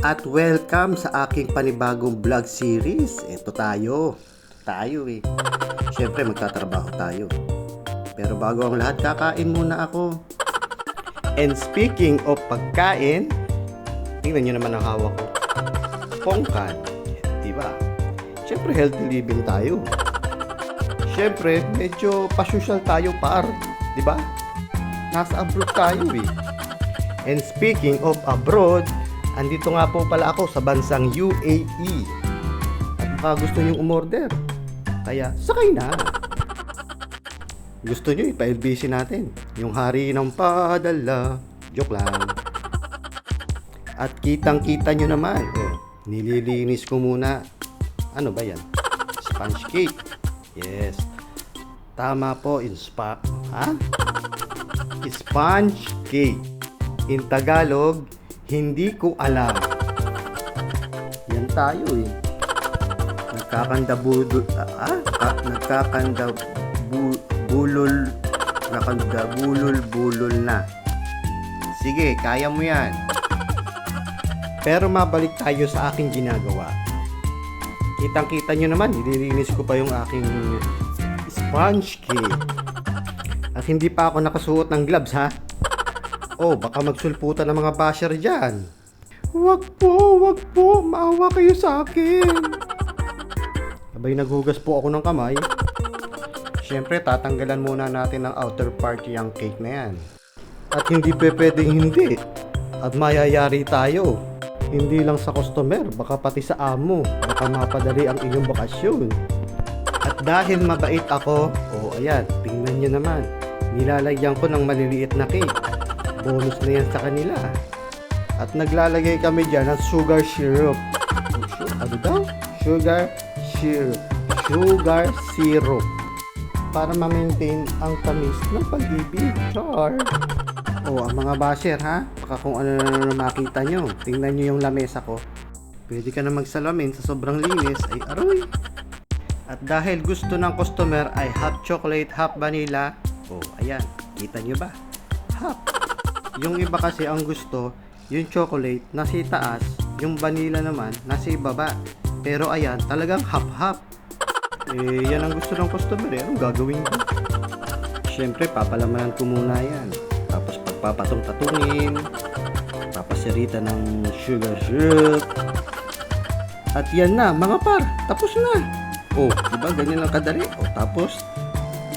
At welcome sa aking panibagong vlog series. Ito tayo. Tayo eh. Siyempre magtatrabaho tayo. Pero bago ang lahat, kakain muna ako. And speaking of pagkain, tingnan nyo naman ang hawak ko. Pongkan. Diba? Siyempre healthy living tayo. Siyempre, medyo pasyusyal tayo par. Diba? Nasa abroad tayo eh. And speaking of abroad, andito nga po pala ako sa bansang UAE. At baka gusto nyo umorder. Kaya sakay na. Gusto nyo ipa-LBC natin. Yung hari ng padala. Joke lang. At kitang kita nyo naman. Oh, nililinis ko muna. Ano ba yan? Sponge cake. Yes. Tama po, in spa. Ha? Sponge cake. In Tagalog, hindi ko alam. Yan tayo eh. Nagkakanda budol, ah, ah, nagkakanda bu, bulol, nakanda bulol bulol na. Sige, kaya mo yan. Pero mabalik tayo sa aking ginagawa. Kitang-kita nyo naman, nililinis ko pa yung aking sponge cake. At hindi pa ako nakasuot ng gloves ha. Oh, baka magsulputan ng mga basher dyan. Wag po, wag po. Maawa kayo sa akin. Abay, naghugas po ako ng kamay. Siyempre, tatanggalan muna natin ang outer part yung cake na yan. At hindi pe pwedeng hindi. At mayayari tayo. Hindi lang sa customer, baka pati sa amo. Baka mapadali ang inyong bakasyon. At dahil mabait ako, oh ayan, tingnan nyo naman. Nilalagyan ko ng maliliit na cake. Bonus na yan sa kanila. At naglalagay kami dyan ng sugar syrup. Ano daw? Sugar syrup. Sugar syrup. Para ma-maintain ang tamis ng pag-ibig. Char. O, ang mga basher ha? Baka kung ano na makita nyo. Tingnan nyo yung lamesa ko. Pwede ka na magsalamin sa sobrang linis. Ay, aroy. At dahil gusto ng customer ay half chocolate, half vanilla. Oh, ayan. Kita nyo ba? Half. Yung iba kasi ang gusto, yung chocolate nasa itaas, yung vanilla naman nasa ibaba. Pero ayan, talagang half-half. Eh, yan ang gusto ng customer eh. Anong gagawin ko? Siyempre, papalamanan ko muna yan. Tapos pagpapatong-tatungin. Papasirita ng sugar syrup. At yan na, mga par. Tapos na. Oh, diba? Ganyan lang kadali. Oh, tapos,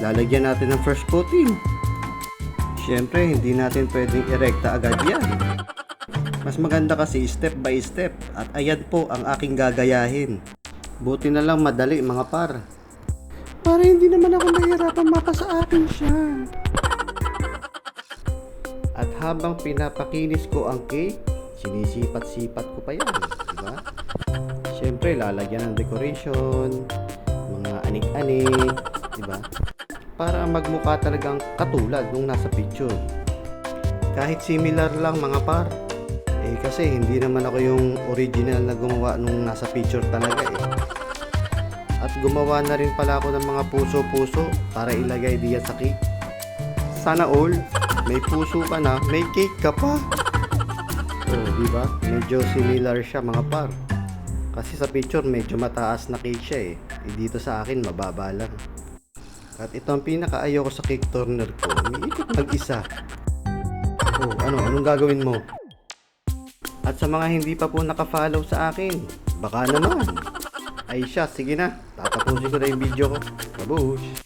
lalagyan natin ng first coating. Siyempre, hindi natin pwedeng erekta agad yan. Mas maganda kasi step by step. At ayan po ang aking gagayahin. Buti na lang madali mga par. Para hindi naman ako mahirapan mapa sa akin siya. At habang pinapakinis ko ang cake, sinisipat-sipat ko pa yan. Diba? Siyempre, lalagyan ng decoration, mga anik-anik, diba? Para magmukha talagang katulad nung nasa picture. Kahit similar lang mga par. Eh kasi hindi naman ako yung original na gumawa nung nasa picture talaga eh. At gumawa na rin pala ako ng mga puso-puso para ilagay diyan sa cake. Sana all, may puso ka na, may cake ka pa. Oh, di ba? Medyo similar siya mga par. Kasi sa picture medyo mataas na cake siya eh. eh dito sa akin mababa lang. At ito ang pinakaayaw ko sa cake turner ko. Umiikot mag-isa. Oh, ano? Anong gagawin mo? At sa mga hindi pa po nakafollow sa akin, baka naman. Ay siya, sige na. Tatapusin ko na yung video ko. Kabush!